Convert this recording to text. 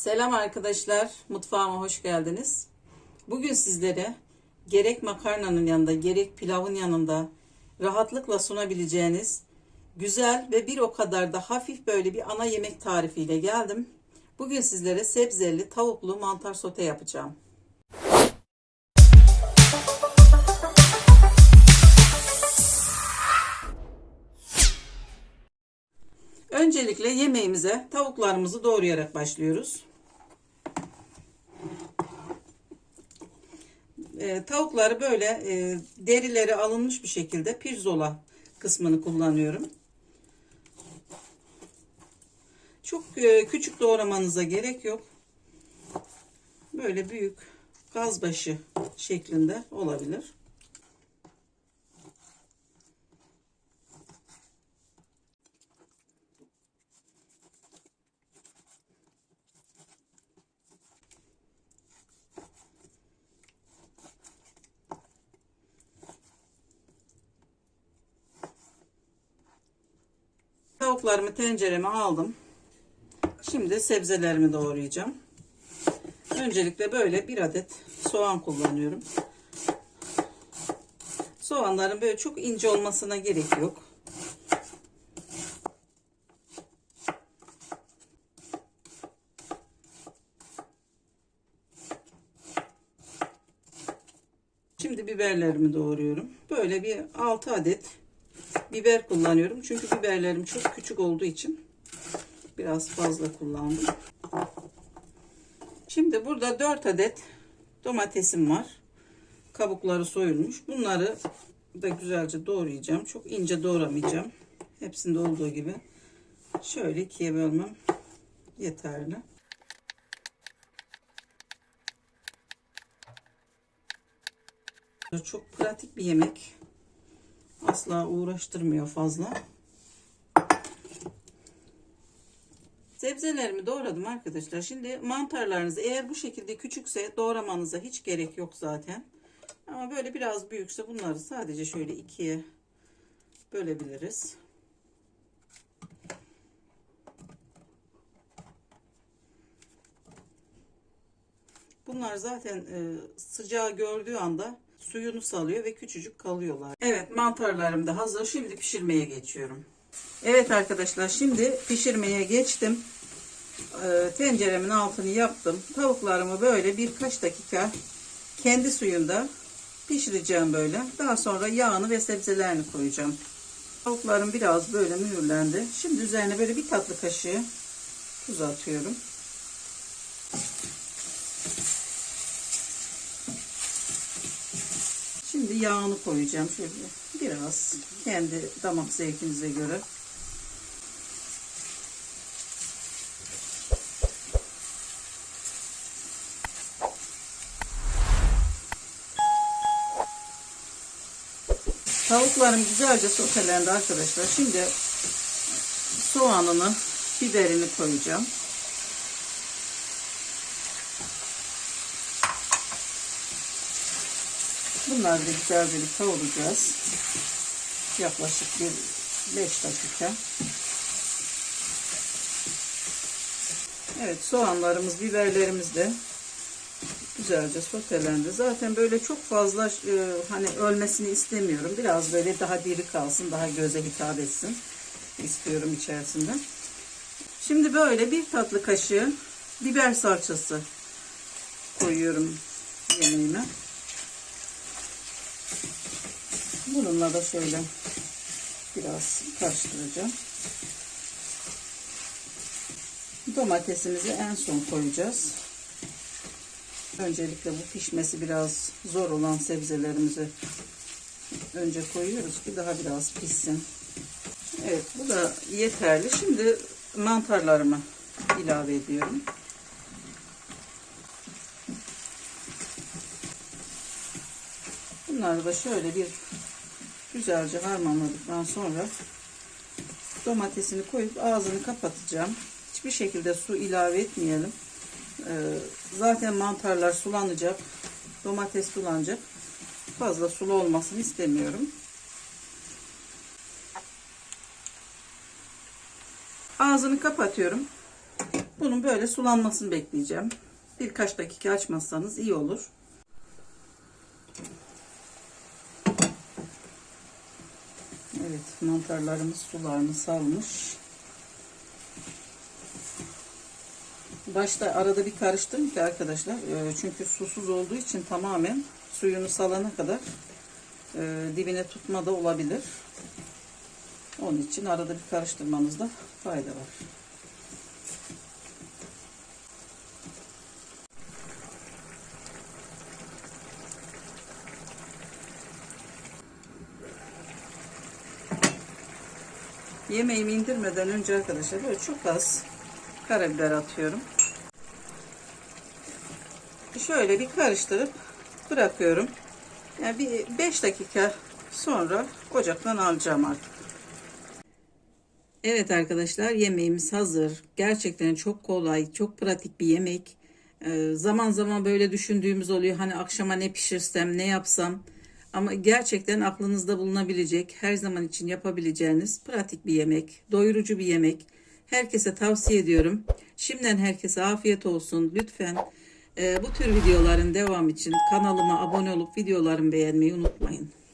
Selam arkadaşlar, mutfağıma hoş geldiniz. Bugün sizlere gerek makarnanın yanında gerek pilavın yanında rahatlıkla sunabileceğiniz güzel ve bir o kadar da hafif böyle bir ana yemek tarifiyle geldim. Bugün sizlere sebzeli tavuklu mantar sote yapacağım. Öncelikle yemeğimize tavuklarımızı doğrayarak başlıyoruz. Ee, tavukları böyle e, derileri alınmış bir şekilde pirzola kısmını kullanıyorum. Çok e, küçük doğramanıza gerek yok. Böyle büyük gazbaşı şeklinde olabilir. Tavuklarımı tencereme aldım. Şimdi sebzelerimi doğrayacağım. Öncelikle böyle bir adet soğan kullanıyorum. Soğanların böyle çok ince olmasına gerek yok. Şimdi biberlerimi doğruyorum. Böyle bir 6 adet biber kullanıyorum. Çünkü biberlerim çok küçük olduğu için biraz fazla kullandım. Şimdi burada 4 adet domatesim var. Kabukları soyulmuş. Bunları da güzelce doğrayacağım. Çok ince doğramayacağım. Hepsinde olduğu gibi. Şöyle ikiye bölmem yeterli. Çok pratik bir yemek. Asla uğraştırmıyor fazla. Sebzelerimi doğradım arkadaşlar. Şimdi mantarlarınızı eğer bu şekilde küçükse doğramanıza hiç gerek yok zaten. Ama böyle biraz büyükse bunları sadece şöyle ikiye bölebiliriz. Bunlar zaten e, sıcağı gördüğü anda suyunu salıyor ve küçücük kalıyorlar. Evet mantarlarım da hazır. Şimdi pişirmeye geçiyorum. Evet arkadaşlar şimdi pişirmeye geçtim. Ee, tenceremin altını yaptım. Tavuklarımı böyle birkaç dakika kendi suyunda pişireceğim böyle. Daha sonra yağını ve sebzelerini koyacağım. Tavuklarım biraz böyle mühürlendi. Şimdi üzerine böyle bir tatlı kaşığı tuz atıyorum. Şimdi yağını koyacağım şöyle biraz kendi damak zevkinize göre. Tavuklarım güzelce sotelendi arkadaşlar. Şimdi soğanını, biberini koyacağım. Bunları da güzelce bir kavuracağız. Yaklaşık bir 5 dakika. Evet soğanlarımız, biberlerimiz de güzelce sotelendi. Zaten böyle çok fazla e, hani ölmesini istemiyorum. Biraz böyle daha diri kalsın, daha göze hitap etsin istiyorum içerisinde. Şimdi böyle bir tatlı kaşığı biber salçası koyuyorum yemeğime. Bununla da şöyle biraz karıştıracağım. Domatesimizi en son koyacağız. Öncelikle bu pişmesi biraz zor olan sebzelerimizi önce koyuyoruz ki daha biraz pişsin. Evet bu da yeterli. Şimdi mantarlarımı ilave ediyorum. Bunları da şöyle bir güzelce harmanladıktan sonra domatesini koyup ağzını kapatacağım. Hiçbir şekilde su ilave etmeyelim. Ee, zaten mantarlar sulanacak. Domates sulanacak. Fazla sulu olmasını istemiyorum. Ağzını kapatıyorum. Bunun böyle sulanmasını bekleyeceğim. Birkaç dakika açmazsanız iyi olur. Evet mantarlarımız sularını salmış. Başta arada bir karıştırın ki arkadaşlar. e, Çünkü susuz olduğu için tamamen suyunu salana kadar e, dibine tutma da olabilir. Onun için arada bir karıştırmanızda fayda var. Yemeğimi indirmeden önce arkadaşlar böyle çok az karabiber atıyorum. Şöyle bir karıştırıp bırakıyorum. Yani bir 5 dakika sonra ocaktan alacağım artık. Evet arkadaşlar yemeğimiz hazır. Gerçekten çok kolay, çok pratik bir yemek. Ee, zaman zaman böyle düşündüğümüz oluyor. Hani akşama ne pişirsem, ne yapsam. Ama gerçekten aklınızda bulunabilecek, her zaman için yapabileceğiniz pratik bir yemek, doyurucu bir yemek. Herkese tavsiye ediyorum. Şimdiden herkese afiyet olsun. Lütfen e, bu tür videoların devam için kanalıma abone olup videolarımı beğenmeyi unutmayın.